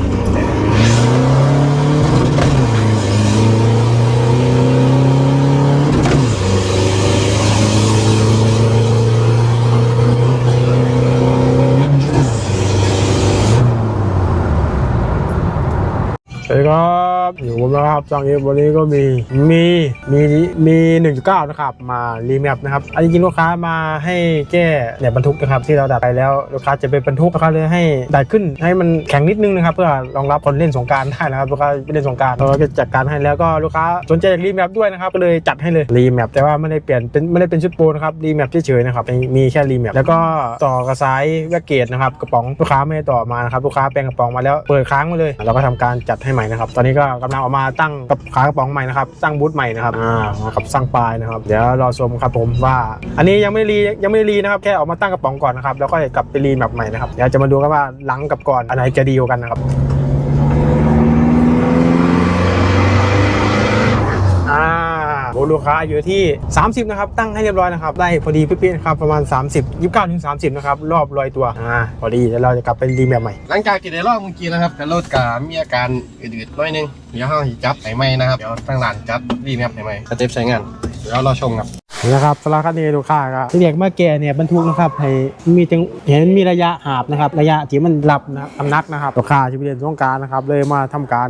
วัสดีครับ อยู่ผมนะครับจังเอฟวันนี้ก็มีมีมีมี1.9นะครับ มารีแมปนะครับอันจริงลูกค้ามาให้แก้เนี่ยบรรทุกนะครับที่เราดัดไปแล้วลูกค้าจะเป็นบรรทุกลูกค้าเลยให้ดัดขึ้นให้มันแข็งนิดนึงนะครับ เพื่อรองรับคนเล่นสงการได้นะครับลูกค้าไปเล่นสงการเราก็จัดการให้แล้วก็ลูกค้าสนใจอยากรีแมปด้วยนะครับก็เลยจัดให้เลยรีแมปแต่ว่าไม่ได้เปลี่ยนเป็นไม่ได้เป็นชุดโปรนะครับรีแมปเฉยๆนะครับมีแค่รีแมปแล้วก็ต่อกระสายแวกเกตนะครับกระป๋องลูกค้าไม่ได้ต่อมานะครับลูกค้าแปลงกระป๋องมาแล้วเปิดค้างมาเลย เราก็ทำการจัดให้ใหม่นะครับ ตอนนี้ก็กำลังเออกมาตั้งกับขากระป๋องใหม่นะครับตั้งบูธใหม่นะครับอ่ามากับสร้างปลายนะครับเดี๋ยวรอชมครับผมว่า อันนี้ยังไม่รียังไม่รีนะครับแค่เออกมาตั้งกระป๋องก่อนนะครับแล้วก็กลับไปรีแบบใหม่นะครับเดี๋ยวจะมาดูกันว่าหลังกับก่อนอันไหนจะดีกว่ากันนะครับอ่าโบ ลูกค้าอยู่ที่ 30 นะครับ ตั้งให้เรียบร้อยนะครับ ได้พอดีเป๊ะๆนะครับ ประมาณ 30 29ถึง30 นะครับ รอบลอยตัว อ่า พอดีแล้วเราจะกลับไปรีแบบใหม่ หลังจากที่ได้ลองเมื่อกี้นะครับแต่รถกามีอาการอืดๆหน้อยนึง เดี๋ยวเราสิจับไหไหมนะครับ เดี๋ยวตั้งร้านจับรีแมปไหไหมสเต็ปใช้งาน เดี๋ยวเราชมครับ นะครับสำหรับคันนี้ลูกค้าก็ที่เรียกมาแก่เนี่ยบรรทุกนะครับให้มีจังเห็นมีระยะหาบนะครับ ระยะที่มันรับนะครับน้ำนักนะครับลูกค้าที่ไปเรียนสงการนะครับ เลยมาทำการ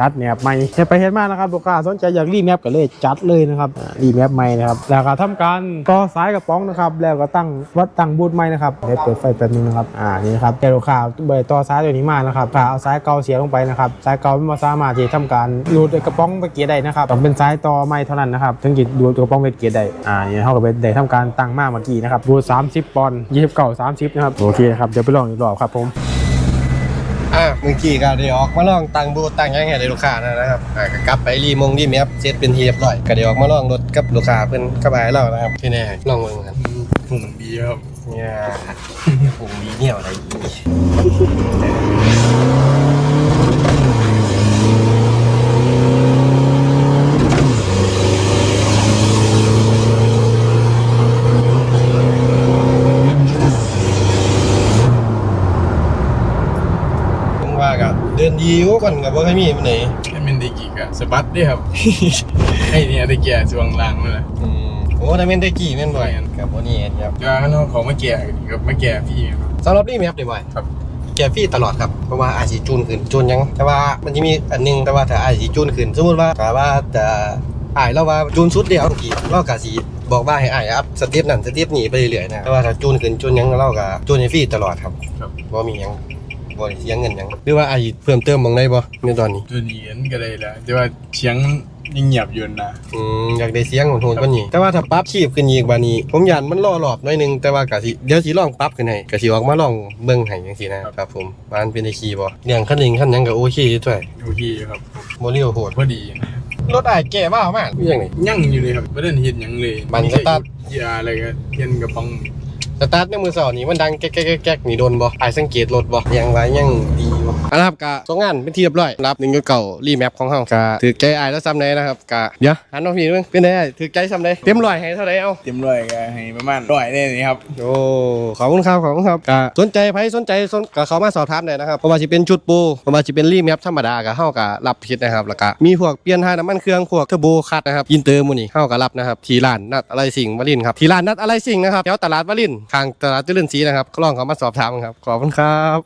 ดัดแนบใหม่เห็นไปเห็นมานะครับลูกค้าสนใจอยากรีแมปก็เลยจัดเลยนะครับรีแมปใหม่นะครับแล้วก็ทำการต่อสายกระป๋องนะครับ แล้วก็ตั้งวัดตั้งบูทใหม่นะครับเดี๋ยวเปิดไฟแป๊บนึงนะครับอ่านี่นะครับแกลูกค้าเบยต่อสายตัวนี้มานะครับถ้าเอาสายเก่าเสียลงไปนะครับสายเก่าไม่สามารถที่จะทำการดูดกระป๋องไปเกียร์ได้นะครับต้องเป็นสายต่อใหม่เท่านั้นนะครับถึงจะดูดกระป๋องไปเกียร์ได้อ่านี่เท่ากับเป็นได้ทำการตั้งมาเมื่อกี้นะครับบูท30ปอนด์29 30นะครับโอเคครับเดี๋ยวไปลองอีกรอบครับผมอ่าเมื่อกี้ก็ได้ออกมาลองตั้งบูธตั้งหยังไงได้ลูกค้านะครับอ่าก็กลับไปรีมงรีแมปเสร็จเป็นทีเรียบร้อยก็ได้ออกมาลองรถกับลูกค้าเพิ่นกระบายเรานะครับที่แน่ลองเบิ่งกันหุ่นดีครับเนี่ยผมมีเนี่ยอะไร ว่าก็เดินดีกว่าก่อนกับว่าเคยมีมันไหนให้มันได้กี่กะสะบัดด้วยครับ ให้เนี่ยได้แก่ช่วงล่างนั่นแหละอืมโอ้แต่แม่นได้กี่แม่นบ่อยกับวันนี้เห็นครับก็ข้างนอกของมาแก่กับมาแก่พี่ครับสำหรับรีแมปได้บ่อยครับแกฟรี่ตลอดครับเพราะว่าอาจสิจูนขึ้นจูนหยัง แต่ว่ามันจะมีอันหนึงแต่ว่าถ้าอาจสิจูนขึ้นสมมติว่าถ้าว่าจะอายเราว่าจูนสุดเดียวเมื่อกี้เรากะสิบอกว่าให้อายอัพสเต็ปนั้นสเต็ปนี้ไปเรื่อยๆนะแต่ว่าถ้าจูนขึ้นจูนหยังเราก็จูนให้ฟรีตลอดครับครับบ่มีหยัง บ่ได้เสียเงินหยังหรือว่าอายเพิ่มเติมหมองได้บ่ในตอนนี้ ตัวนี้กันก็ได้ละแต่ว่าเสียงยังเงียบอยู่นะอืมอยากได้เสียงของโทนกว่านี้แต่ว่าถ้าปรับชีพขึ้นอีกบานี้ ผมยันมันล่อหลอบหน่อยหนึงแต่ว่ากะสิเดี๋ยวสิลองปรับขึ้นให้กะสิออกมาลองเบิ่งให้จังซี่นะครับผมว่ามันเป็นได้ขี่บ่เรื่องคันหนึงคันหยังก็โอเคอยู่ด้วยโอเคครับบ่เลี้ยวโหดพอดีนะรถอายแก่บ้ามากอหย่างนี้ยังอยู่เลยครับไม่ได้เห็นหยังเลยบันสตาร์ท ยาอะไรก็เทียนกระป๋อง สตาร์ทในมือสองนี่มันดังแก๊กแก๊กแก๊กแก๊กนี่โดนบ่อายสังเกตรถบ่ยังไว้ยังดีบ่อันนะครับกะสองงานเป็นที่เรียบร้อยรับหนึ่งเก่ารีแมปของเฮากะถือใจอายแล้วซ้ำไหนนะครับกะเดี๋ยวหันมาพี่นึงเป็นไงอ้ายถือใจซ้ำไหนเต็มร้อยให้เท่าไหร่เอาเต็มร้อยก็ให้ประมาณร้อยแน่นี่ครับโอ้ขอบคุณครับขอบคุณครับกะสนใจไผสนใจสนกะเขามาสอบถามได้นะครับเพราะว่าสิเป็นชุดปูเพราะว่าสิเป็นรีแมปธรรมดากะเฮากะรับผิดนะครับแล้วก็มีพวกเปลี่ยนถ่ายน้ำมันเครื่องพวกเทอร์โบคัตนะครับอินเตอร์หมูนี่เฮากะรับนะครับที่ร้านนัดอะไรสิ่งวลินทร์ครับที่ร้านนัดอะไรสิ่งนะครับแถวตลาดวลินทร์ข้างตลาดเจริญศรีนะครับก็ลองเขามาสอบถามครับ ขอบคุณครับ